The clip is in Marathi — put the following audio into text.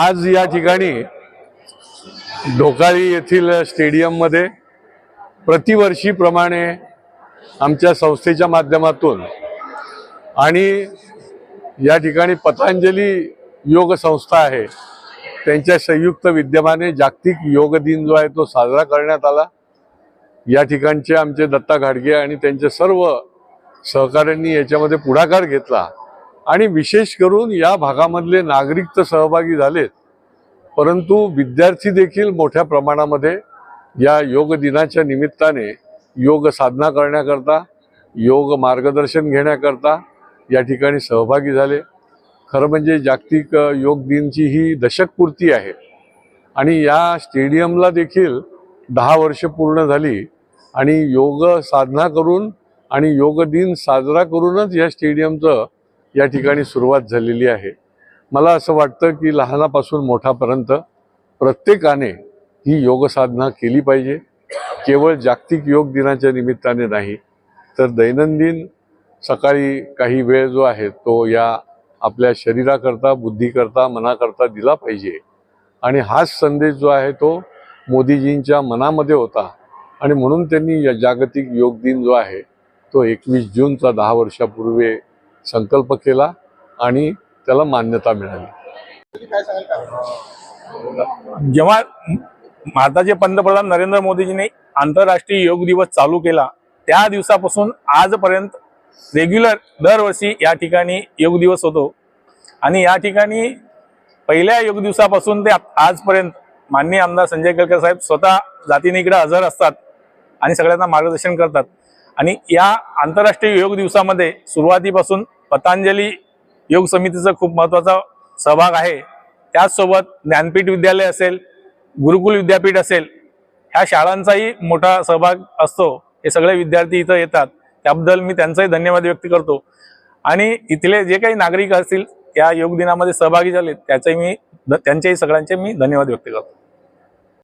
आज या ठिकाणी ढोकाळी येथील स्टेडियममध्ये प्रतिवर्षीप्रमाणे आमच्या संस्थेच्या माध्यमातून आणि या ठिकाणी पतंजली योग संस्था आहे त्यांच्या संयुक्त विद्यमाने जागतिक योग दिन जो आहे तो साजरा करण्यात आला. या ठिकाणचे आमचे दत्ता घाडगे आणि त्यांचे सर्व सहकाऱ्यांनी याच्यामध्ये पुढाकार घेतला. आणि विशेष करून या भागामधले नागरिक तर सहभागी झालेत. परंतु विद्यार्थी देखील मोठ्या प्रमाणामध्ये या योग दिनाच्या निमित्ताने योग साधना करण्याकरता योग मार्गदर्शन घेण्याकरता या ठिकाणी सहभागी झाले. खरं म्हणजे जागतिक योग दिनची ही दशकपूर्ती आहे. आणि या स्टेडियमला देखील दहा वर्ष पूर्ण झाली आणि योग साधना करून आणि योग दिन साजरा करूनच या स्टेडियमचं या ठिकाणी सुरुवात झालेली आहे. मला असं वाटतं की लहानापासून मोठापर्यंत प्रत्येकाने ही योगसाधना केली पाहिजे. केवळ जागतिक योग दिनाच्या निमित्ताने नाही तर दैनंदिन सकाळी काही वेळ जो आहे तो या आपल्या शरीराकरता बुद्धीकरता मनाकरता दिला पाहिजे. आणि हाच संदेश जो आहे तो मोदीजींच्या मनामध्ये होता. आणि म्हणून त्यांनी या जागतिक योग दिन जो आहे तो एकवीस जूनचा दहा वर्षापूर्वी संकल्प केला आणि त्याला मान्यता मिळाली. जेव्हा भारताचे पंतप्रधान नरेंद्र मोदीजींनी आंतरराष्ट्रीय योग दिवस चालू केला त्या दिवसापासून आजपर्यंत रेग्युलर दरवर्षी या ठिकाणी योग दिवस होतो. आणि या ठिकाणी पहिल्या योग दिवसापासून ते आजपर्यंत माननीय आमदार संजय केळकर साहेब स्वतः जातीने इकडे हजर असतात आणि सगळ्यांना मार्गदर्शन करतात. आणि या आंतरराष्ट्रीय योग दिवसामध्ये सुरुवातीपासून पतंजली योग समितीचा खूप महत्त्वाचा सहभाग आहे. त्याचसोबत ज्ञानपीठ विद्यालय असेल गुरुकुल विद्यापीठ असेल ह्या शाळांचाही मोठा सहभाग असतो. हे सगळे विद्यार्थी इथं येतात. त्याबद्दल मी त्यांचाही धन्यवाद व्यक्त करतो. आणि इथले जे काही नागरिक असतील या योग दिनामध्ये सहभागी झाले त्याचे मी त्यांच्याही सगळ्यांचे मी धन्यवाद व्यक्त करतो.